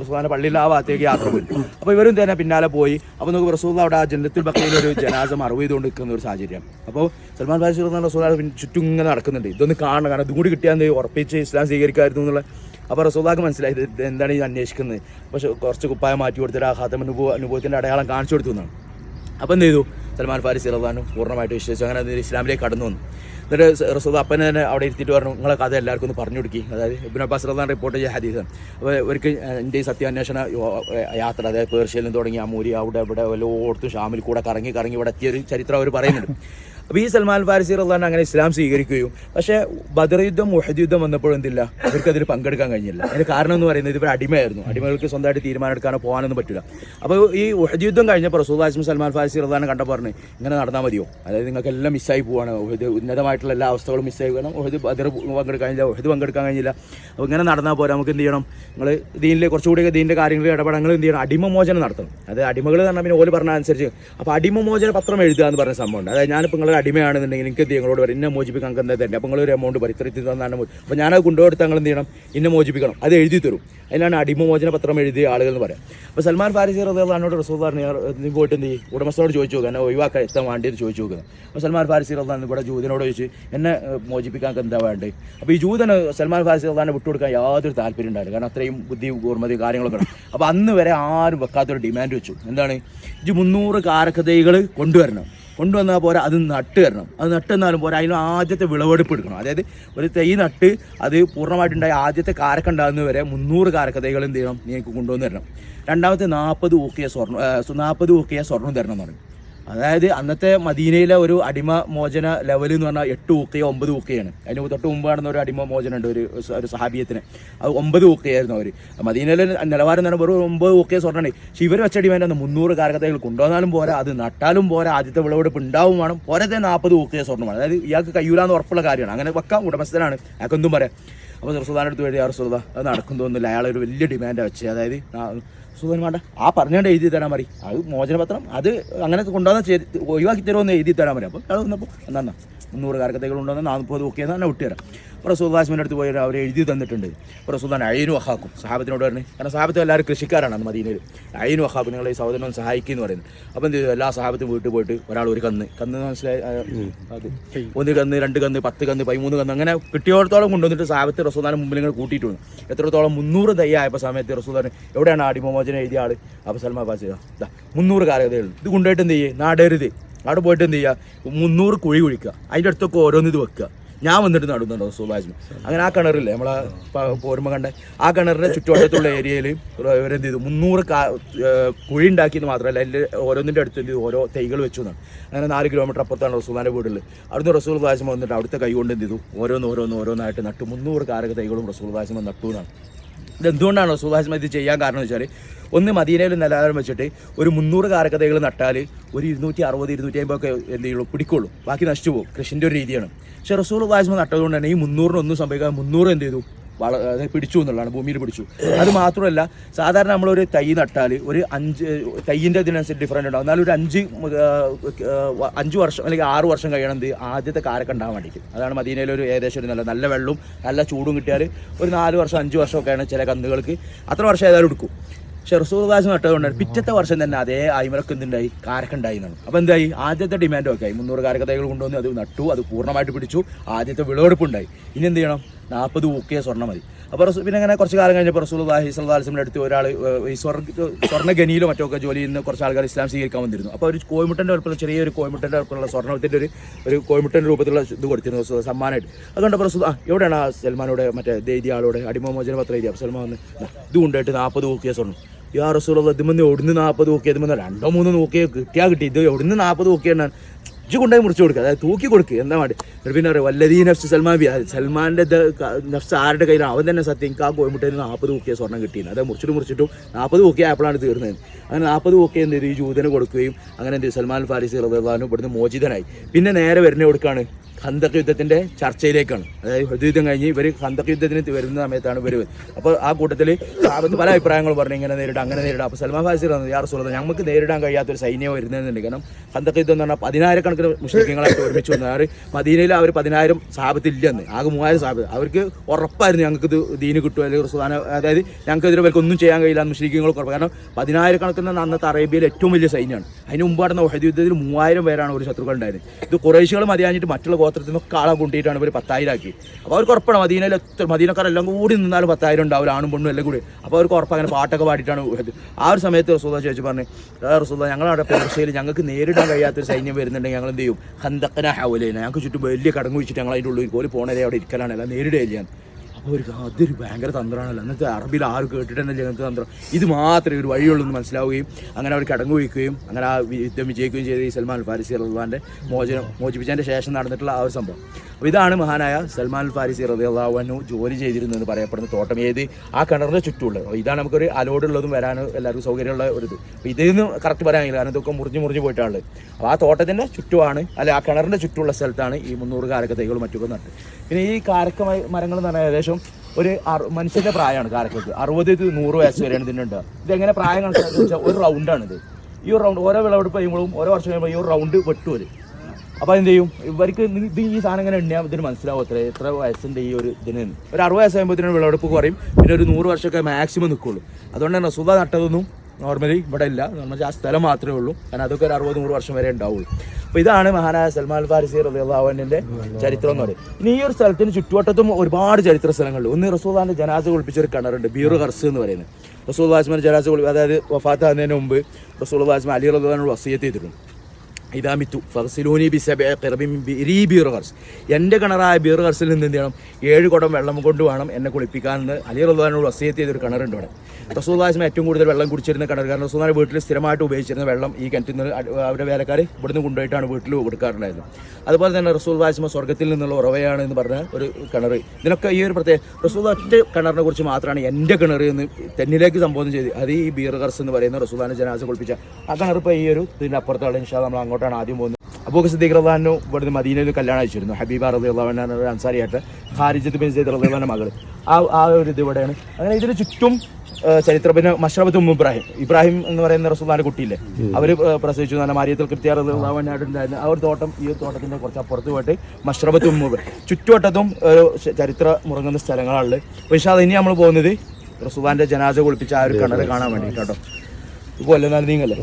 റസൂദാന്റെ പള്ളിയിൽ ആ ഭാഗത്തേക്ക് യാത്ര പോയി. അപ്പോൾ ഇവരും തന്നെ പിന്നാലെ പോയി. അപ്പോൾ നമുക്ക് റസൂദ അവിടെ ആ ജനത്തിൽ ബക്കയിൽ ഒരു ജനാസ മറവ് ചെയ്തുകൊണ്ട് നിൽക്കുന്ന ഒരു സാഹചര്യം അപ്പോൾ സൽമാൻ ഫാരിസ് റസൂദ ചുറ്റും ഇങ്ങനെ നടക്കുന്നുണ്ട്. ഇതൊന്ന് കാണണം. കാരണം ഇതും കൂടി കിട്ടിയാൽ എന്ത് ഉറപ്പിച്ച് ഇസ്ലാം സ്വീകരിക്കായിരുന്നു എന്നുള്ള അപ്പോൾ റസൂദാക്ക് മനസ്സിലായി ഇത് എന്താണ് ഈ അന്വേഷിക്കുന്നത്. പക്ഷെ കുറച്ച് കുപ്പായം മാറ്റി കൊടുത്തിട്ട് ആ ഹാത്തം അനുഭവ അനുഭവത്തിന്റെ അടയാളം കാണിച്ചു കൊടുത്തു എന്നാണ്. അപ്പോൾ എന്ത് ചെയ്തു? സൽമാൻ ഫാരിസ് റഹ്ലാനും പൂർണമായിട്ട് വിശ്വസിച്ചു. അങ്ങനെ ഇസ്ലാമിലേക്ക് കടന്നു വന്നു. എന്നിട്ട് റസൂദ് അപ്പനെ തന്നെ അവിടെ ഇരുത്തിയിട്ട് പറഞ്ഞു നിങ്ങളെ കഥ എല്ലാവർക്കും ഒന്ന് പറഞ്ഞു കൊടുക്കി. അതായത് ഇബിൻ അബ്ബാസ് റഹ്ലാൻ റിപ്പോർട്ട് ചെയ്ത ഹദീസാണ്. അപ്പോൾ ഇവർക്ക് എന്റെ ഈ സത്യാന്വേഷണ യാത്ര അതായത് പേർഷ്യയിൽ നിന്ന് തുടങ്ങി അമൂരി അവിടെ ഇവിടെ എല്ലായിടത്തും ഷാമിൽ കൂടെ കറങ്ങി കറങ്ങി ഇവിടെ എത്തിയൊരു ചരിത്രം അവർ പറയുന്നുണ്ട്. അപ്പോൾ ഈ സൽമാൻ ഫാരിസി റഹ്ലാൻ അങ്ങനെ ഇസ്ലാം സ്വീകരിക്കുകയും പക്ഷേ ബദർ യുദ്ധം മുഹദ് യുദ്ധം വന്നപ്പോഴും എന്തില്ല അവർക്ക് അതിൽ പങ്കെടുക്കാൻ കഴിഞ്ഞില്ല. അതിന് കാരണം എന്ന് പറയുന്നത് ഇവർ അടിമയായിരുന്നു. അടിമകൾക്ക് സ്വന്തമായിട്ട് തീരുമാനം എടുക്കാനോ പോകാനൊന്നും പറ്റില്ല അപ്പോൾ ഈ ഉഹദ് യുദ്ധം കഴിഞ്ഞപ്പോൾ റസൂൽ ആസ്മി സൽമാൻ ഫാരിസി റഹ്ലാൻ കണ്ട പറഞ്ഞു ഇങ്ങനെ നടന്നാൽ മതിയോ? അതായത് നിങ്ങൾക്കെല്ലാം മിസ്സായി പോവാണ്. ഉഹദ് ഉന്നതമായിട്ടുള്ള എല്ലാ അവസ്ഥകളും മിസ്സായി പോകണം ഉഹദ് ബദർ പങ്കെടുക്കാൻ കഴിഞ്ഞില്ല ഉഹദ് പങ്കെടുക്കാൻ കഴിഞ്ഞില്ല. അപ്പോൾ ഇങ്ങനെ നടന്നാൽ പോരാ നമുക്ക് എന്ത് ചെയ്യണം? നിങ്ങൾ ദീനിലെ കുറച്ചുകൂടി ദീനിന്റെ കാര്യങ്ങളിൽ ഇടപെടങ്ങൾ എന്ത് ചെയ്യണം? അടിമമോചനം നടത്തണം. അത് അടിമകൾ എന്ന് പറഞ്ഞാൽ പിന്നെ ഓൽ പറഞ്ഞ അനുസരിച്ച്. അപ്പോൾ അടിമമോചന പത്രം എഴുതുക എന്ന് പറഞ്ഞ സംഭവമുണ്ട്. അതായത് ഞാനിപ്പോൾ അടിമയാണെന്നുണ്ടെങ്കിൽ എനിക്ക് എന്ത് നിങ്ങളോട് പറയും ഇന്നെ മോചിപ്പിക്കാൻ അങ്ങനെ തന്നെ അപ്പോൾ നിങ്ങളൊരു എമൗണ്ട് പറയും. ഇത്ര ഇത്ര തന്നാണ് അപ്പോൾ ഞാനത് കൊണ്ടുപോയിട്ട് നിങ്ങൾ എന്ത് ചെയ്യണം? ഇന്നെ മോചിപ്പിക്കണം. അത് എഴുതി തരും. അതിനാണ് അടിമമോചന പത്രം എഴുതിയ ആളുകൾ എന്ന് പറയാം. അപ്പോൾ സൽമാൻ ഫാരിസി റഹ്ലാനോട് റസൂൽ നീ പോയിട്ട് എന്ത് ചെയ്യും? ഉടമസ്ഥനോട് ചോദിച്ചു നോക്കുക എന്നെ ഒഴിവാക്കാൻ എത്താൻ വേണ്ടിയിട്ട് ചോദിച്ചു നോക്കുക അപ്പോൾ സൽമാൻ ഫാരിസി റഹ്ലാൻ ഇവിടെ ജൂതനോട് ചോദിച്ച് എന്നെ മോചിപ്പിക്കാൻ എന്താ വേണ്ടത്? അപ്പോൾ ഈ ജൂതന് സൽമാൻ ഫാരിസി റഹ്ലാനെ വിട്ടുകൊടുക്കാൻ യാതൊരു താല്പര്യം ഉണ്ടായിരുന്നു കാരണം അത്രയും ബുദ്ധി ഓർമ്മതി കാര്യങ്ങളൊക്കെ ഉണ്ട്. അപ്പോൾ അന്ന് വരെ ആരും വെക്കാത്തൊരു ഡിമാൻഡ് വെച്ചു. എന്താണ്? ഇത് മുന്നൂറ് കാരക്കഥകൾ കൊണ്ടുവരണം. കൊണ്ടുവന്നാൽ പോരാ അത് നട്ട് തരണം. അത് നട്ടെന്നാലും പോരാ അതിന് ആദ്യത്തെ വിളവെടുപ്പ് എടുക്കണം. അതായത് ഒരു തൈ നട്ട് അത് പൂർണമായിട്ടുണ്ടായ ആദ്യത്തെ കാരക്ക ഉണ്ടാകുന്ന വരെ മുന്നൂറ് കാരക്കതൈകൾ എന്ത് ചെയ്യണം നിങ്ങൾക്ക് കൊണ്ടുവന്ന് തരണം. രണ്ടാമത്തെ നാൽപ്പത് ഊക്കിയ സ്വർണം നാൽപ്പത് ഊക്കിയ സ്വർണം തരണം എന്ന് പറയും അതായത് അന്നത്തെ മദീനയിലെ ഒരു അടിമ മോചന ലെവൽ എന്ന് പറഞ്ഞാൽ എട്ട് ഊക്കയോ ഒമ്പത് ഊക്കയാണ്. അതിന് തൊട്ട് മുമ്പ് നടന്ന ഒരു അടിമ മോചനം ഉണ്ട് ഒരു ഒരു സഹാബിയത്തിന്. അത് ഒമ്പത് ഊക്കയായിരുന്നു അവർ മദീനയിലെ നിലവാരം എന്ന് പറഞ്ഞാൽ വെറും ഒമ്പത് ഊക്കയെ സ്വർണമാണ് പക്ഷേ ഇവർ വെച്ച ഡിമാൻഡ് അന്ന് മുന്നൂറ് കാരകതകൾ കൊണ്ടുവന്നാലും പോരാ അത് നട്ടാലും പോരാ ആദ്യത്തെ വിളവെടുപ്പ് ഉണ്ടാവും വേണം. പോരത്തെ നാൽപ്പത് ഊക്കയെ സ്വർണമാണ് അതായത് ഇയാൾക്ക് കയ്യൂലാന്ന് ഉറപ്പുള്ള കാര്യമാണ്. അങ്ങനെ വെക്കാം ഉടമസ്ഥനാണ്. അയാൾക്ക് എന്തും പറയാം. അപ്പോൾ റസുദാന്റെ അടുത്ത് വേണ്ടി ആ റസുദ അത് നടക്കും തോന്നുന്നില്ല അയാൾ ഒരു വലിയ ഡിമാൻഡാണ് വെച്ചത് അതായത് സുഖം വേണ്ട ആ പറഞ്ഞുകൊണ്ട് എഴുതി തരാൻ മതി അത് മോചനപത്രം അത് അങ്ങനെ കൊണ്ടുവന്ന ഒഴിവാക്കി തരുമെന്ന് എഴുതി തരാൻ മതി അപ്പോൾ അയാൾ വന്നപ്പോൾ എന്നാ മുന്നൂറ് കാരക്കത്തകൾ ഉണ്ടെന്ന് നാൽപ്പത് ഓക്കെ എന്ന് തന്നെ വിട്ടുതരാം റസൂദാസ്മിന്റെ അടുത്ത് പോയി അവർ എഴുതി തന്നിട്ടുണ്ട്. അപ്പോൾ റസൂദാൻ അയിനു വഹാക്കും സഹാബത്തിനോട് പറഞ്ഞു കാരണം സാഹബത്ത് എല്ലാവരും കൃഷിക്കാരാണ് അന്ന് മദീനയിൽ അയിനു വഹാബ് നിങ്ങളെ ഈ സഹോദരൻ സഹായിക്കും എന്ന് പറയുന്നത്. അപ്പോൾ എന്ത് ചെയ്തു? എല്ലാ സഹാബത്തും വീട്ടിൽ പോയിട്ട് ഒരാൾ ഒരു കന്ന് കന്ന് മനസ്സിലായി ഒന്ന് കന്ന് രണ്ട് കന്ന് പത്ത് കന്ന് പതിമൂന്ന് കന്ന് അങ്ങനെ കിട്ടിയോടത്തോളം കൊണ്ടുവന്നിട്ട് സാഹബത്ത് റസൂദാനെ മുമ്പിൽ ഇങ്ങനെ കൂട്ടിയിട്ടുണ്ട് എത്രത്തോളം മുന്നൂറ് തയ്യായപ്പോൾ സമയത്ത് റസൂദാൻ എവിടെയാണ് അടിമോചനം എഴുതിയ ആൾ. അപ്പോൾ സൽമാൻ ബാസി ഇതാ മുന്നൂറ് കാരകതകൾ ഇത് കൊണ്ടുപോയിട്ട് എന്ത് ചെയ്യുക നാടരുത്. അവിടെ പോയിട്ട് എന്ത് ചെയ്യുക? മുന്നൂറ് കുഴി കുഴിക്കുക. അതിന്റെ അടുത്തൊക്കെ ഓരോന്ന് ഇത് വെക്കുക. ഞാൻ വന്നിട്ട് നടുന്നുണ്ടോ സുഭാഷിന് അങ്ങനെ ആ കിണറില്ലേ നമ്മളെ പോരുമ്പ കണ്ട ആ കിണറിന്റെ ചുറ്റുവട്ടത്തുള്ള ഏരിയയിൽ ഇവരെന്ത് ചെയ്തു? മുന്നൂറ് കാ- കുഴി ഉണ്ടാക്കിയെന്ന് മാത്രമല്ല അതിൽ ഓരോന്നിന്റെ അടുത്ത് എന്ത് ഓരോ തൈകൾ വെച്ചു എന്നാണ്. അങ്ങനെ നാല് കിലോമീറ്റർ അപ്പുറത്താണ് റസൂലാന്റെ വീട്ടിൽ അവിടുന്ന് റസൂൽ ദാസം വന്നിട്ട് അവിടുത്തെ കൈ കൊണ്ട് എന്ത് ചെയ്തു? ഓരോന്ന് ഓരോന്ന് ഓരോന്നായിട്ട് നട്ടു. മുന്നൂറ് കാരക തൈകളും റസൂൽ ദാസം നട്ടു എന്നാണ്. ഇതെന്തുകൊണ്ടാണ് റസൂൽ ഇത് ചെയ്യാൻ കാരണം വെച്ചാൽ ഒന്ന് മദീനയിൽ നിലവാരം വെച്ചിട്ട് ഒരു മുന്നൂറ് കാരക്കഥകൾ നട്ടാൽ ഒരു ഇരുന്നൂറ്റി അറുപത് ഇരുന്നൂറ്റി അമ്പതൊക്കെ എന്ത് ചെയ്യുള്ളൂ? പിടിക്കുള്ളൂ. ബാക്കി നശിച്ചു പോകും. കൃഷിന്റെ ഒരു രീതിയാണ്. പക്ഷേ റസൂർ വാസ്മ നട്ടതുകൊണ്ട് തന്നെ ഈ മുന്നൂറിനൊന്നും സംഭവിക്കാതെ മുന്നൂറ് എന്ത് ചെയ്തു? വള പിടിച്ചു എന്നുള്ളതാണ് ഭൂമിയിൽ പിടിച്ചു. അത് മാത്രമല്ല സാധാരണ നമ്മളൊരു തൈ നട്ടാൽ ഒരു അഞ്ച് തൈയിന്റെ ഇതിനനുസരിച്ച് ഡിഫറന്റ് ഉണ്ടാവും. എന്നാലും ഒരു അഞ്ച് അഞ്ച് വർഷം അല്ലെങ്കിൽ ആറ് വർഷം കഴിയണം എന്ത് ആദ്യത്തെ കാരൊക്കെ ഉണ്ടാകാൻ വേണ്ടിയിട്ട്. അതാണ് മദീനയിൽ ഒരു ഏകദേശം ഒരു നല്ല നല്ല വെള്ളവും നല്ല ചൂടും കിട്ടിയാൽ ഒരു നാല് വർഷം അഞ്ച് വർഷമൊക്കെയാണ് ചില കന്നുകൾക്ക് അത്ര വർഷം ഏതായാലും എടുക്കും. പക്ഷെ റസൂൽദാസ് നട്ടതുകൊണ്ടാണ് പിറ്റത്തെ വർഷം തന്നെ അതേ അയിമലൊക്കെ എന്തുണ്ടായി? കാരക്കുണ്ടായി എന്നാണ്. അപ്പോൾ എന്തായി? ആദ്യത്തെ ഡിമാൻഡ് ഒക്കെ ആയി. മുന്നൂറ് കാരക്ക തൈകൾ കൊണ്ടുവന്ന് അത് നട്ടു അത് പൂർണമായിട്ട് പിടിച്ചു. ആദ്യത്തെ വിളവെടുപ്പ് ഉണ്ടായി ഇനി എന്ത് ചെയ്യണം? നാൽപ്പത് ഊക്കിയ സ്വർണം മതി. അപ്പോൾ പിന്നെ അങ്ങനെ കുറച്ച് കാലം കഴിഞ്ഞപ്പോൾ റസൂൽ അള്ളാഹി അഹിസ്ലാസിന്റെ അടുത്ത് ഒരാൾ ഈ സ്വർണ മറ്റോ ഒക്കെ ജോലി ചെയ്യുന്ന കുറച്ച് ആൾക്കാർ ഇസ്ലാം സ്വീകരിക്കാൻ വന്നിരുന്നു. അപ്പോൾ ഒരു കോയമുട്ടന്റെ ഉറപ്പുള്ള ചെറിയൊരു കോയമുട്ടന്റെ ഉറപ്പുള്ള സ്വർണത്തിന്റെ ഒരു ഒരു കോയമുട്ടന്റെ രൂപത്തിലുള്ള ഇത് കൊടുത്തിരുന്നു സമ്മാനമായിട്ട് അതുകൊണ്ട് റസൂൽ ആ എവിടെയാണ് ആ സൽമാനോട് മറ്റേ എഴുതിയ ആളോട് അടിമോചന പത്രം എഴുതിയ? അപ്പോൾ സൽമാൻ വന്ന് "ദാ, ഇത് കൊണ്ടുപോയിട്ട് നാൽപ്പത് നോക്കിയ സ്വർണം. യാ റസൂൾ ഇതുമെന്ന് എവിടുന്ന് നാൽപ്പത് നോക്കിയത് രണ്ടോ മൂന്നോ നോക്കിയ കിട്ടിയാൽ കിട്ടി. ഇത് എവിടുന്ന് നാൽപ്പത് നോക്കിയാണ് ഇജ്ജ് കൊണ്ടുപോയി മുറിച്ച് കൊടുക്കുക അതായത് തൂക്കി കൊടുക്കുക എന്താ വേണ്ടി പിന്നെ പറയാം വല്ലതീ നഫ്സ് സൽമാൻ ബി സൽമാന്റെ നഫ്സ് ആരുടെ കയ്യിലാണ് അവൻ തന്നെ സത്യം ആ കോയമുട്ടയിൽ നാൽപ്പത് നോക്കിയ സ്വർണം കിട്ടിയത് അത് മുറിച്ചിട്ട് മുറിച്ചിട്ടും നാൽപ്പത് നോക്കിയ ആപ്പിളാണ് തീർന്നത്. അങ്ങനെ നാൽപ്പത് നോക്കിയ എന്ത് ചെയ്തു? ഈ ജൂതന് കൊടുക്കുകയും അങ്ങനെ എന്ത്? സൽമാൻ ഫാരിസ് റബ്ബാനും ഇവിടുന്ന് മോചിതനായി. പിന്നെ നേരെ വരുന്ന കൊടുക്കാണ് ഖന്തക് യുദ്ധത്തിന്റെ ചർച്ചയിലേക്കാണ്. അതായത് ഹൃദയുദ്ധം കഴിഞ്ഞ് ഇവർ ഖന്തക് യുദ്ധത്തിന് വരുന്ന സമയത്താണ് ഇവർ അപ്പോൾ ആ കൂട്ടത്തിൽ സാബത്ത് പല അഭിപ്രായങ്ങൾ പറഞ്ഞു ഇങ്ങനെ നേരിടാം അങ്ങനെ നേരിടാം. അപ്പോൾ സൽമാൻ ഫാസിർ വന്നത് യാർ സുഹൃത്ത് ഞങ്ങൾക്ക് നേരിടാൻ കഴിയാത്തൊരു സൈന്യം വരുന്നതെന്നുണ്ട് കാരണം ഖന്തക് യുദ്ധം എന്ന് പറഞ്ഞാൽ പതിനായിരക്കണക്കിന് മുസ്ലിങ്ങളായിട്ട് ഒരുമിച്ച് വന്നത് അവർ മദീനയിൽ അവർ പതിനായിരം സാബത്ത് ഇല്ലെന്ന് ആകെ മൂവായിരം സാബത്ത് അവർക്ക് ഉറപ്പായിരുന്നു ഞങ്ങൾക്ക് ഇത് ദീന് കിട്ടും അല്ലെങ്കിൽ സുധാന അതായത് ഞങ്ങൾക്ക് ഇതിൽ അവർക്ക് ഒന്നും ചെയ്യാൻ കഴിയില്ല മുസ്ലിങ്ങൾക്ക് ഉറപ്പ്. കാരണം പതിനായിരക്കണക്കിന് അന്നത്തെ അറേബ്യയിലെ ഏറ്റവും വലിയ സൈന്യമാണ് അതിന് മുമ്പ് നടന്ന യുദ്ധത്തിൽ മൂവായിരം പേരാണ് ഒരു ശത്രുക്കൾ ഉണ്ടായത്. ഇത് കുറേശികൾ മതിയാഞ്ഞിട്ട് മറ്റുള്ള ഗോത്രത്തിൽ നിന്ന് ആളെ കൊണ്ടിട്ടാണ് ഇവർ പത്തായിരം ആക്കി. അപ്പോൾ അവർക്ക് ഉറപ്പാണ് മദീനയിൽ എത്ര മദീനക്കാരെല്ലാം കൂടി നിന്നാലും പത്തായിരം ഉണ്ടാവില്ല ആണും പെണ്ണും എല്ലാം കൂടി. അപ്പോൾ അവർക്ക് ഉറപ്പ് അങ്ങനെ പാട്ടൊക്കെ പാടിയിട്ടാണ് ആ ഒരു സമയത്ത് റസൂദ ചോദിച്ചു പറഞ്ഞു "ആ റസൂദ ഞങ്ങളവിടെ പേർഷ്യയിൽ ഞങ്ങൾക്ക് നേരിടാൻ കഴിയാത്തൊരു സൈന്യം വരുന്നുണ്ടെങ്കിൽ ഞങ്ങൾ എന്ത് ചെയ്യും? ഹന്തക്കന ഹൗലേന. ഞങ്ങൾക്ക് ചുറ്റും വലിയ കടങ്ങ് വെച്ചിട്ട് ഞങ്ങൾ അതിന്റെ ഉള്ളിൽ കോലി പോണേ അവിടെ ഇരിക്കലാണ്. അല്ല നേരിടുകയില്ല ഒരു അതൊരു ഭയങ്കര തന്ത്രമാണല്ലോ. എന്നിട്ട് അറബിയിൽ ആരും കേട്ടിട്ടുണ്ടല്ലോ അങ്ങനത്തെ തന്ത്രം? ഇത് മാത്രമേ ഒരു വഴിയുള്ളൂ എന്ന് മനസ്സിലാവുകയും അങ്ങനെ അവർ കടങ്ങു വയ്ക്കുകയും അങ്ങനെ ആ യുദ്ധം വിജയിക്കുകയും ചെയ്ത ഈ സൽമാൻ ഫാരിസി റഹ്ലാന്റെ മോചനം മോചിപ്പിച്ചതിന്റെ ശേഷം നടന്നിട്ടുള്ള ആ ഒരു സംഭവം. അപ്പോൾ ഇതാണ് മഹാനായ സൽമാൻ ഫാരിസി റഹ്ലാവു ജോലി ചെയ്തിരുന്നു എന്ന് പറയപ്പെടുന്ന തോട്ടം ഏത്? ആ കിണറിന്റെ ചുറ്റുമുള്ളത്. ഇതാണ് നമുക്കൊരു അലോടുള്ളതും വരാൻ എല്ലാവർക്കും സൗകര്യമുള്ള ഒരു ഇത്. അപ്പോൾ ഇതിൽ നിന്ന് കറക്റ്റ് പറയാനില്ല കാരണം ഇതൊക്കെ മുറിഞ്ഞ് മുറിഞ്ഞ് പോയിട്ടാണ് അപ്പോൾ ആ തോട്ടത്തിന്റെ ചുറ്റുമാണ് അല്ലെ ആ കിണറിന്റെ ചുറ്റുമുള്ള സ്ഥലത്താണ് ഈ മുന്നൂറ് കാരക്ക തൈകൾ മറ്റൊക്കെ നട്ട് പിന്നെ ഈ കാരക്ക മരങ്ങൾ എന്ന് പറഞ്ഞാൽ ഏകദേശം ഒരു മനുഷ്യന്റെ പ്രായമാണ് കാരക്കക്ക് അറുപത് നൂറ് വയസ്സ് വരെയാണ് ഇതിനുണ്ട്. ഇതെങ്ങനെ പ്രായം കണക്കാക്കുക വെച്ചാൽ ഒരു റൗണ്ടാണ് ഇത്. ഈ ഒരു റൗണ്ട് ഓരോ വിളവെടുപ്പ് കഴിയുമ്പോഴും ഓരോ വർഷം കഴിയുമ്പോൾ ഈ ഒരു റൗണ്ട് വെട്ടു വരും അപ്പോൾ എന്ത് ചെയ്യും? ഇവർക്ക് ഇത് ഈ സാധനം ഇങ്ങനെ എണ്ണിയാൽ ഇതിന് മനസ്സിലാവും എത്ര വയസ്സിന്റെ ഈ ഒരു ഇതിന്. ഒരു അറുപത് വയസ്സ് കഴിയുമ്പോഴത്തേനും വിളവെടുപ്പ് കുറയും പിന്നെ ഒരു നൂറ് വർഷമൊക്കെ മാക്സിമം നിൽക്കുള്ളൂ അതുകൊണ്ട് തന്നെ സുഖ നട്ടതൊന്നും നോർമലി ഇവിടെ ഇല്ല. നമ്മൾ ആ സ്ഥലം മാത്രമേ ഉള്ളൂ. കാരണം അതൊക്കെ ഒരു അറുപത് നൂറ് വർഷം വരെ ഉണ്ടാവുള്ളൂ. അപ്പോൾ ഇതാണ് മഹാനായ സൽമാൻ ഫാരിസി റബിഅള്ളാഹുവിന്റെ ചരിത്രം എന്ന് പറയും ഇനി ഈ ഒരു സ്ഥലത്തിന് ചുറ്റുവട്ടത്തും ഒരുപാട് ചരിത്ര സ്ഥലങ്ങളുണ്ട്. ഒന്ന് റസൂദാന്റെ ജനാസ കുളിപ്പിച്ച ഒരു കിണറുണ്ട് ബീറു ഹർസ് എന്ന് പറയുന്നത്. റസൂൽ വാസ്മാൻ ജനാസ കുളി അതായത് വഫാത്ത് ആകുന്നതിന് മുമ്പ് റസൂൽ വാസ്മാൻ അലി റബ്ബാനോട് വസീയത്ത് ചെയ്തിട്ടുണ്ട്. ഇതാമിത്തു. ഫർസിലൂനി ഖിറബിൻ ബിരി ബീർ ഹർസ് എന്റെ കിണറായ ബീർ ഹർസിൽ നിന്ന് എന്ത് ചെയ്യണം? ഏഴ് കുടം വെള്ളം കൊണ്ട് വേണം എന്നെ കുളിപ്പിക്കാമെന്ന് അലി റബ്ബാനോട് വസീയത്ത് ചെയ്തൊരു കിണറുണ്ട് ഇവിടെ. റസൂദാസിന് ഏറ്റവും കൂടുതൽ വെള്ളം കുടിച്ചിരുന്ന കിണർ. കാരണം റസൂലിന്റെ വീട്ടിൽ സ്ഥിരമായിട്ട് ഉപയോഗിച്ചിരുന്ന വെള്ളം ഈ കിണറ്റിൽ നിന്ന് അവരുടെ വേലക്കാർ ഇവിടുന്ന് കൊണ്ടുപോയിട്ടാണ് വീട്ടിൽ കൊടുക്കാറുണ്ടായിരുന്നത് അതുപോലെ തന്നെ റസൂൽ വാസ്മ സ്വർഗത്തിൽ നിന്നുള്ള ഉറവയാണ് എന്ന് പറഞ്ഞ ഒരു കിണർ. ഇതിനൊക്കെ ഈ ഒരു പ്രത്യേക റസൂദ ഒറ്റ കിണറിനെ കുറിച്ച് മാത്രമാണ് എന്റെ കിണർ എന്ന് തെന്നിലേക്ക് സംബോധന ചെയ്ത് അത് ഈ ബീർ ഖർസ് എന്ന് പറയുന്ന റസൂലാന്റെ ജനാസ കുളിപ്പിച്ച ആ കിണർ ഇപ്പോൾ ഈ ഒരു ഇതിന്റെ അപ്പുറത്തുള്ള ഇൻഷാ നമ്മൾ അങ്ങോട്ടാണ് ആദ്യം പോകുന്നത്. അബൂഖ് സിദ്ദീഖ് റഹ്ലാനു ഇവിടുന്ന് മദീനയിൽ കല്യാണം അയച്ചിരുന്നു. ഹബീബ റബി അള്ളാഹുവിനാണ് ഒരു അൻസാരിയായിട്ട് ഖാരിജത്ത് ബിൻ സെയ്ദ് റഹ്ലാന്റെ മകൾ ആ ആ ഒരു ഇത് ഇവിടെയാണ്. അങ്ങനെ ഇതിന് ചുറ്റും ചരിത്ര പിന്നെ മഷറബത്ത് ഉമ്മ ഇബ്രാഹിം. ഇബ്രാഹിം എന്ന് പറയുന്ന റസൂലാന്റെ കുട്ടിയില്ലേ? അവർ പ്രസവിച്ചു. നല്ല മാരിയത്തിൽ കൃത്യാറുണ്ടായിരുന്നു ആ ഒരു തോട്ടം ഈ തോട്ടത്തിന്റെ കുറച്ച് അപ്പുറത്ത് പോയിട്ട് മഷറബത്ത് ഉമ്മ. ചുറ്റുവട്ടത്തും ഒരു ചരിത്ര മുറങ്ങുന്ന സ്ഥലങ്ങളാണ് പക്ഷെ അത് ഇനി നമ്മൾ പോകുന്നത് റസൂലാന്റെ ജനാസ കുളിപ്പിച്ച ആ ഒരു കിണർ കാണാൻ വേണ്ടിയിട്ടോ ഇപ്പോൾ അല്ലെന്നാലും നീങ്ങല്ലേ?